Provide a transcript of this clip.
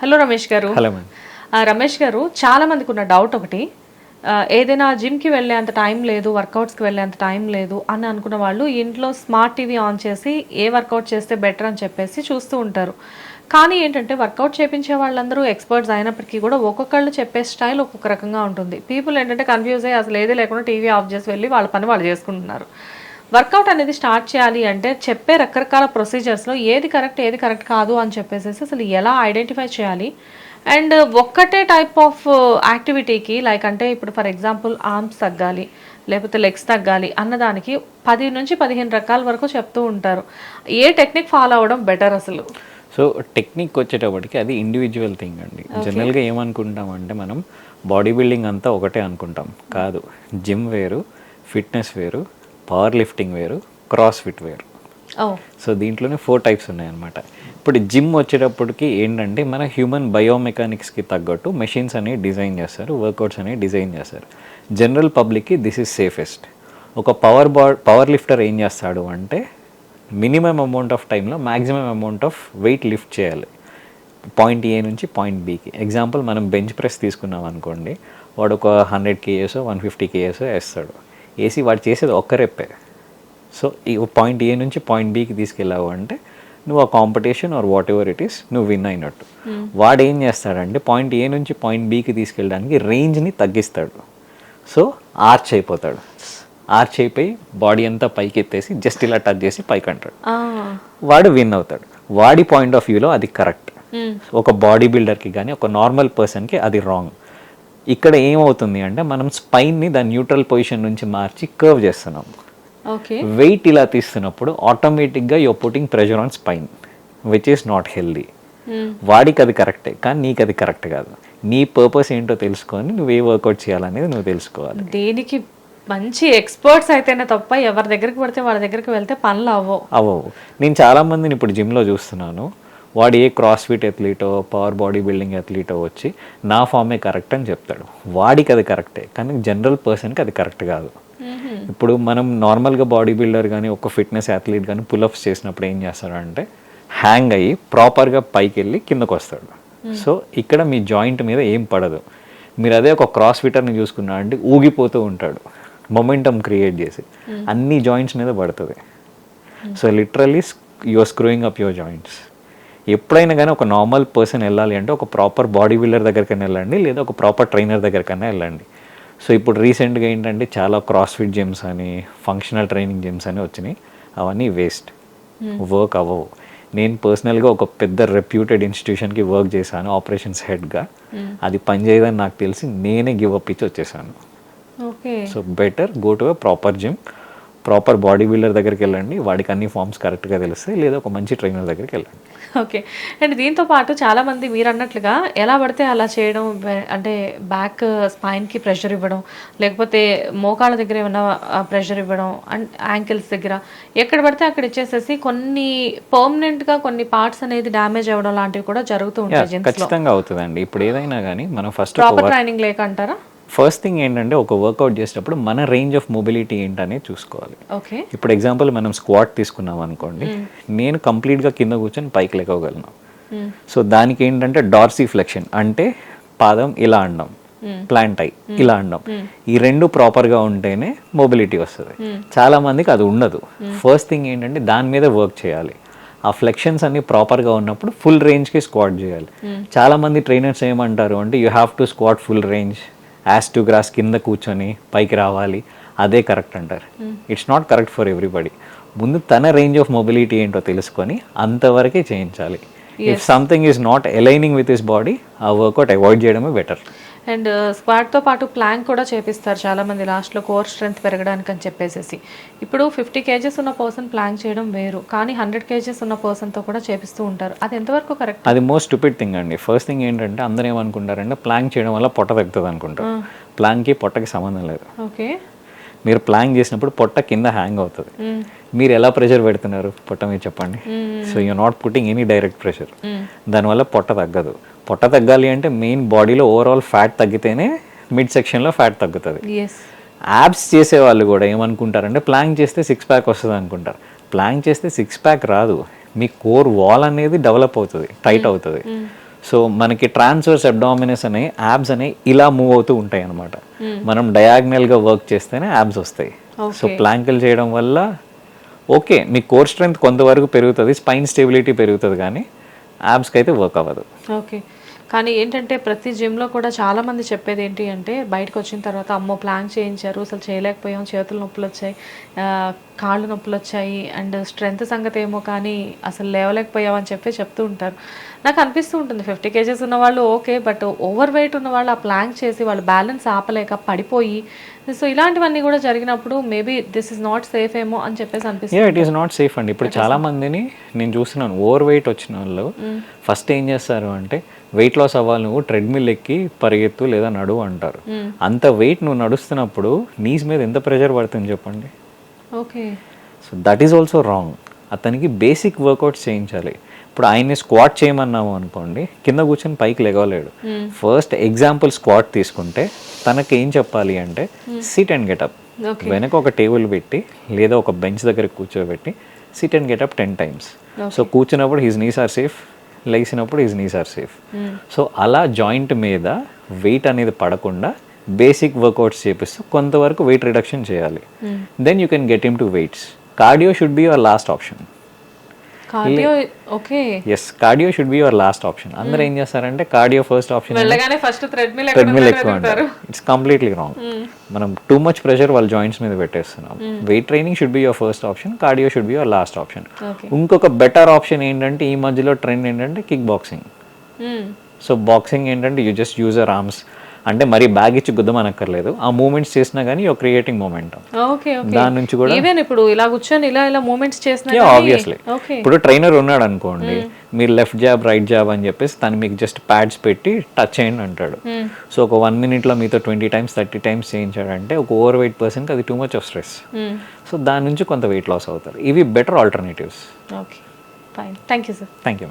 Hello Ramesh గారు. Hello Ramesh గారు చాలా మందికి ఉన్న డౌట్ ఒకటి ఏదైనా జిమ్కి వెళ్ళే అంత టైం లేదు వర్కౌట్స్కి వెళ్ళే అంత టైం లేదు అని అనుకున్న వాళ్ళు ఇంట్లో స్మార్ట్ టీవీ ఆన్ చేసి ఏ వర్కౌట్ చేస్తే బెటర్ అని చెప్పేసి చూస్తూ ఉంటారు. కానీ ఏంటంటే వర్కౌట్ చేపించే వాళ్ళందరూ ఎక్స్పర్ట్స్ అయినప్పటికీ కూడా ఒక్కొక్కళ్ళు చెప్పే స్టైల్ ఒక్కొక్క రకంగా ఉంటుంది. పీపుల్ ఏంటంటే కన్ఫ్యూజ్ అయ్యి అసలు ఏది లేకుండా టీవీ ఆఫ్ చేసి వెళ్ళి వాళ్ళ పని వాళ్ళు చేసుకుంటున్నారు. వర్కౌట్ అనేది స్టార్ట్ చేయాలి అంటే చెప్పే రకరకాల ప్రొసీజర్స్లో ఏది కరెక్ట్ ఏది కరెక్ట్ కాదు అని చెప్పేసి అసలు ఎలా ఐడెంటిఫై చేయాలి? అండ్ ఒక్కటే టైప్ ఆఫ్ యాక్టివిటీకి లైక్ అంటే ఇప్పుడు ఫర్ ఎగ్జాంపుల్ ఆర్మ్స్ తగ్గాలి లేకపోతే లెగ్స్ తగ్గాలి అన్నదానికి పది నుంచి పదిహేను రకాల వరకు చెప్తూ ఉంటారు. ఏ టెక్నిక్ ఫాలో అవ్వడం బెటర్ అసలు? సో టెక్నిక్ వచ్చేటప్పటికి అది ఇండివిజువల్ థింగ్ అండి. జనరల్గా ఏమనుకుంటాం అంటే మనం బాడీ బిల్డింగ్ అంతా ఒకటే అనుకుంటాం. కాదు జిమ్ వేరు ఫిట్నెస్ వేరు పవర్ లిఫ్టింగ్ వేరు క్రాస్ ఫిట్ వేరు. సో దీంట్లోనే ఫోర్ టైప్స్ ఉన్నాయన్నమాట. ఇప్పుడు జిమ్ వచ్చేటప్పటికి ఏంటంటే మన హ్యూమన్ బయోమెకానిక్స్కి తగ్గట్టు మెషిన్స్ అనేవి డిజైన్ చేస్తారు వర్కౌట్స్ అనేవి డిజైన్ చేస్తారు. జనరల్ పబ్లిక్కి దిస్ ఇస్ సేఫెస్ట్. ఒక పవర్ బా పవర్ లిఫ్టర్ ఏం చేస్తాడు అంటే మినిమం అమౌంట్ ఆఫ్ టైంలో maximum amount of weight lift చేయాలి. పాయింట్ ఏ నుంచి పాయింట్ బికి. ఎగ్జాంపుల్ మనం బెంచ్ ప్రెస్ తీసుకున్నాం అనుకోండి వాడు ఒక hundred KS one fifty KS వేస్తాడు. వేసి వాడు చేసేది ఒక్క రెప్పే సో ఈ పాయింట్ ఏ నుంచి పాయింట్ బికి తీసుకెళ్ళావు అంటే నువ్వు ఆ competition or whatever it is is నువ్వు విన్ అయినట్టు. వాడు ఏం చేస్తాడంటే పాయింట్ ఏ నుంచి పాయింట్ బికి తీసుకెళ్ళడానికి రేంజ్ని తగ్గిస్తాడు. సో ఆర్చ్ అయిపోతాడు. ఆర్చ్ అయిపోయి బాడీ అంతా పైకి ఎత్తేసి జస్ట్ ఇలా టచ్ చేసి పైకి అంటాడు వాడు విన్ అవుతాడు. వాడి పాయింట్ ఆఫ్ వ్యూలో అది కరెక్ట్. మ్, ఒక బాడీ బిల్డర్కి కానీ ఒక నార్మల్ పర్సన్కి అది రాంగ్. ఇక్కడ ఏమవుతుంది అంటే మనం స్పైన్ని దాని న్యూట్రల్ పొజిషన్ నుంచి మార్చి కర్వ్ చేస్తున్నాం. ఓకే. వెయిట్ ఇలా తీస్తున్నప్పుడు ఆటోమేటిక్గా your putting pressure on spine which is not healthy వాడికి అది కరెక్టే కానీ నీకు అది కరెక్ట్ కాదు. నీ పర్పస్ ఏంటో తెలుసుకొని నువ్వు ఏ వర్కౌట్ చేయాలనేది నువ్వు తెలుసుకోవాలి. దేనికి మంచి ఎక్స్పర్ట్స్ అయితేనే తప్ప ఎవరి దగ్గరికి పడితే వాళ్ళ దగ్గరికి వెళ్తే పనులు అవ్వవు. అవ్వవు. నేను చాలా మందిని ఇప్పుడు జిమ్లో చూస్తున్నాను. వాడు ఏ క్రాస్ ఫిట్ అథ్లీటో పవర్ బాడీ బిల్డింగ్ అథ్లీటో వచ్చి నా ఫామే కరెక్ట్ అని చెప్తాడు. వాడికి అది కరెక్టే కానీ జనరల్ పర్సన్కి అది కరెక్ట్ కాదు. ఇప్పుడు మనం నార్మల్గా బాడీ బిల్డర్ కానీ ఒక ఫిట్నెస్ అథ్లీట్ కానీ పుల్అప్స్ చేసినప్పుడు ఏం చేస్తాడంటే హ్యాంగ్ అయ్యి ప్రాపర్గా పైకి వెళ్ళి కిందకు వస్తాడు. సో ఇక్కడ మీ జాయింట్ మీద ఏం పడదు. మీరు అదే ఒక క్రాస్ ఫిటర్ని చూసుకున్నారంటే ఊగిపోతూ ఉంటాడు. మొమెంటమ్ క్రియేట్ చేసి. అన్ని జాయింట్స్ మీద పడుతుంది. So literally your screwing up your joints ఎప్పుడైనా కానీ ఒక నార్మల్ పర్సన్ వెళ్ళాలి అంటే ఒక ప్రాపర్ బాడీ బిల్డర్ దగ్గరికైనా వెళ్ళండి లేదా ఒక ప్రాపర్ ట్రైనర్ దగ్గరికైనా వెళ్ళండి. సో ఇప్పుడు రీసెంట్గా ఏంటంటే చాలా క్రాస్ ఫిట్ జిమ్స్ అని ఫంక్షనల్ ట్రైనింగ్ జిమ్స్ అని వచ్చినాయి. అవన్నీ వేస్ట్. వర్క్ అవ్వవు. నేను పర్సనల్గా ఒక పెద్ద రెప్యూటెడ్ ఇన్స్టిట్యూషన్కి వర్క్ చేశాను ఆపరేషన్స్ హెడ్గా అది పనిచేయదని నాకు తెలిసి నేనే గివ్ అప్ ఇచ్చి వచ్చేసాను. Okay. So better go to proper gym proper body builder దగ్గరికి వెళ్ళండి. వాడికి అన్ని ఫామ్స్ కరెక్ట్గా తెలుస్తాయి లేదా ఒక మంచి ట్రైనర్ దగ్గరికి వెళ్ళండి. ఓకే. అండ్ దీంతో పాటు చాలా మంది మీరు అన్నట్లుగా ఎలా పడితే అలా చేయడం అంటే బ్యాక్ స్పైన్కి ప్రెషర్ ఇవ్వడం లేకపోతే మోకాళ్ళ దగ్గర ఏమైనా ప్రెషర్ ఇవ్వడం అండ్ యాంకిల్స్ దగ్గర ఎక్కడ పడితే అక్కడ ఇచ్చేసేసి కొన్ని పర్మనెంట్గా కొన్ని పార్ట్స్ అనేది డ్యామేజ్ అవ్వడం లాంటివి కూడా జరుగుతూ ఉంటాయి ఖచ్చితంగా అవుతుందండి. ఇప్పుడు ఏదైనా కానీ మనం ఫస్ట్ ప్రాపర్ ట్రైనింగ్ లేక అంటారా? ఫస్ట్ థింగ్ ఏంటంటే ఒక వర్కౌట్ చేసేటప్పుడు మన రేంజ్ ఆఫ్ మొబిలిటీ ఏంటనేది చూసుకోవాలి. ఓకే. ఇప్పుడు ఎగ్జాంపుల్ మనం స్క్వాట్ తీసుకున్నాం అనుకోండి నేను కంప్లీట్గా కింద కూర్చొని పైకి లేకగలను సో దానికి ఏంటంటే డార్సీ ఫ్లెక్షన్ అంటే పాదం ఇలా అండం ప్లాంట్ అయి ఇలా అండం. ఈ రెండు ప్రాపర్గా ఉంటేనే మొబిలిటీ వస్తుంది. చాలా మందికి అది ఉండదు. ఫస్ట్ థింగ్ ఏంటంటే దాని మీద వర్క్ చేయాలి. ఆ ఫ్లెక్షన్స్ అన్ని ప్రాపర్గా ఉన్నప్పుడు ఫుల్ రేంజ్కి స్క్వాట్ చేయాలి. చాలా మంది ట్రైనర్స్ ఏమంటారు అంటే you have to squat full range as to grass కింద కూర్చొని పైకి రావాలి అదే కరెక్ట్ అంటారు. It's not correct for everybody ముందు తన రేంజ్ ఆఫ్ మొబిలిటీ ఏంటో తెలుసుకొని అంతవరకే చేయించాలి. If something is not aligning with his body ఆ వర్కౌట్ అవాయిడ్ చేయడమే బెటర్ అండ్ స్క్వాట్తో పాటు ప్లాంక్ కూడా చేపిస్తారు చాలా మంది లాస్ట్లో కోర్ స్ట్రెంత్ పెరగడానికి అని చెప్పేసేసి. ఇప్పుడు ఫిఫ్టీ కేజెస్ ఉన్న పర్సన్ ప్లాంక్ చేయడం వేరు. కానీ హండ్రెడ్ కేజెస్ ఉన్న పర్సన్తో కూడా చేపిస్తూ ఉంటారు. అది ఎంతవరకు కరెక్ట్ అది మోస్ట్ స్టూపిడ్ థింగ్ అండి. ఫస్ట్ థింగ్ ఏంటంటే అందరూ ఏమనుకుంటారంటే ప్లాంక్ చేయడం వల్ల పొట్ట తగ్గుతుంది అనుకుంటారు. ప్లాంక్కి పొట్టకి సంబంధం లేదు. ఓకే. మీరు ప్లాంక్ చేసినప్పుడు పొట్ట కింద హ్యాంగ్ అవుతుంది. మీరు ఎలా ప్రెషర్ పెడుతున్నారు? పొట్ట మీద చెప్పండి. So you not putting any direct pressure దానివల్ల పొట్ట తగ్గదు. పొట్ట తగ్గాలి అంటే మెయిన్ బాడీలో ఓవరాల్ ఫ్యాట్ తగ్గితేనే మిడ్ సెక్షన్లో ఫ్యాట్ తగ్గుతుంది. యాబ్స్ చేసే వాళ్ళు కూడా ఏమనుకుంటారంటే ప్లాంక్ చేస్తే సిక్స్ ప్యాక్ వస్తుంది అనుకుంటారు. ప్లాంక్ చేస్తే సిక్స్ ప్యాక్ రాదు. మీ కోర్ వాల్ అనేది డెవలప్ అవుతుంది టైట్ అవుతుంది. సో మనకి ట్రాన్స్వర్స్ అబ్డామినస్ అనే యాబ్స్ అనే ఇలా మూవ్ అవుతూ ఉంటాయి అనమాట మనం డయాగ్నల్గా వర్క్ చేస్తేనే యాబ్స్ వస్తాయి. సో ప్లాంకులు చేయడం వల్ల ఓకే మీ కోర్ స్ట్రెంత్ కొంతవరకు పెరుగుతుంది స్పైన్ స్టెబిలిటీ పెరుగుతుంది కానీ యాబ్స్కి అయితే వర్క్ అవ్వదు. ఓకే కానీ ఏంటంటే ప్రతి జిమ్లో కూడా చాలా మంది చెప్పేది ఏంటి అంటే బయటకు వచ్చిన తర్వాత అమ్మో ప్లాన్ చేయించారు అసలు చేయలేకపోయాం చేతులు నొప్పులు వచ్చాయి కాళ్ళు నొప్పులు వచ్చాయి అండ్ స్ట్రెంత్ సంగతి ఏమో కానీ అసలు లేవలేకపోయాం అని చెప్పి చెప్తూ ఉంటారు. నాకు అనిపిస్తూ ఉంటుంది ఫిఫ్టీ కేజెస్ ఉన్న వాళ్ళు ఓకే బట్ ఓవర్ వెయిట్ ఉన్న వాళ్ళు ఆ ప్లాంక్ చేసి వాళ్ళు బ్యాలెన్స్ ఆపలేక పడిపోయి సో ఇలాంటివన్నీ కూడా జరిగినప్పుడు maybe this is not safe ఏమో అని చెప్పేసి అనిపిస్తుంది ఇట్ ఈస్ నాట్ సేఫ్ అండి. ఇప్పుడు చాలా మందిని నేను చూస్తున్నాను ఓవర్ వెయిట్ వచ్చిన వాళ్ళు ఫస్ట్ ఏం చేస్తారు అంటే వెయిట్ లాస్ అవ్వాలి నువ్వు ట్రెడ్మిల్ ఎక్కి పరిగెత్తు లేదా నడువు అంటారు. అంత వెయిట్ నువ్వు నడుస్తున్నప్పుడు నీస్ మీద ఎంత ప్రెషర్ పడుతుంది చెప్పండి? Okay so that is also wrong అతనికి బేసిక్ వర్కౌట్స్ చేయించాలి. ఇప్పుడు ఆయన్ని స్క్వాట్ చేయమన్నాము అనుకోండి కింద కూర్చొని పైకి లెగవలేడు ఫస్ట్ ఎగ్జాంపుల్ స్క్వాట్ తీసుకుంటే తనకి ఏం చెప్పాలి అంటే సిట్ అండ్ గెటప్ వెనక ఒక టేబుల్ పెట్టి లేదా ఒక బెంచ్ దగ్గర కూర్చోబెట్టి sit and get up ten times so కూర్చున్నప్పుడు హిజ్ నీస్ ఆర్ సేఫ్ లేచినప్పుడు his knees are safe so అలా జాయింట్ మీద వెయిట్ అనేది పడకుండా బేసిక్ వర్కౌట్స్ చేపిస్తూ కొంతవరకు వెయిట్ రిడక్షన్ చేయాలి. Then you can get him to weights cardio should be your last option cardio okay. Yes cardio should be your last option అందరూ ఏం చేస్తారంటే కార్డియో ఫస్ట్ ఆప్షన్ వెళ్ళగానే ఫస్ట్ థ్రెడ్మిల్ ఎక్కువ అంటారు it's completely wrong మనం too much pressure వాళ్ళ joints మీద పెట్టేస్తున్నాం. Weight training should be your first option cardio should be your last option ఇంకొక బెటర్ ఆప్షన్ ఏంటంటే ఈ మధ్యలో ట్రెండ్ ఏంటంటే కిక్ బాక్సింగ్ సో బాక్సింగ్ ఏంటంటే you just use your arms అంటే మరి బ్యాగ్ ఇచ్చి గుద్దమనక్కర్లేదు. ఆ మూమెంట్స్ చేసినా కానీ యువర్ క్రియేటింగ్ మూమెంట్ దాని నుంచి కూడా ఈవెన్ ఇప్పుడు ఇలా కూర్చొని ఇలా ఇలా మూమెంట్స్ చేసినా ఆబ్వియస్లీ ఇప్పుడు ట్రైనర్ ఉన్నాడు అనుకోండి మీరు లెఫ్ట్ జాబ్ రైట్ జాబ్ అని చెప్పేసి తను మీకు జస్ట్ ప్యాడ్స్ పెట్టి టచ్ చేయండి అంటాడు. సో ఒక వన్ మినిట్లో మీతో ట్వంటీ టైమ్స్ థర్టీ టైమ్స్ చేయించాడంటే ఒక ఓవర్ వెయిట్ పర్సన్కి అది too much of stress so దాని నుంచి కొంత వెయిట్ లాస్ అవుతారు. ఇవి better alternatives okay fine thank you sir thank you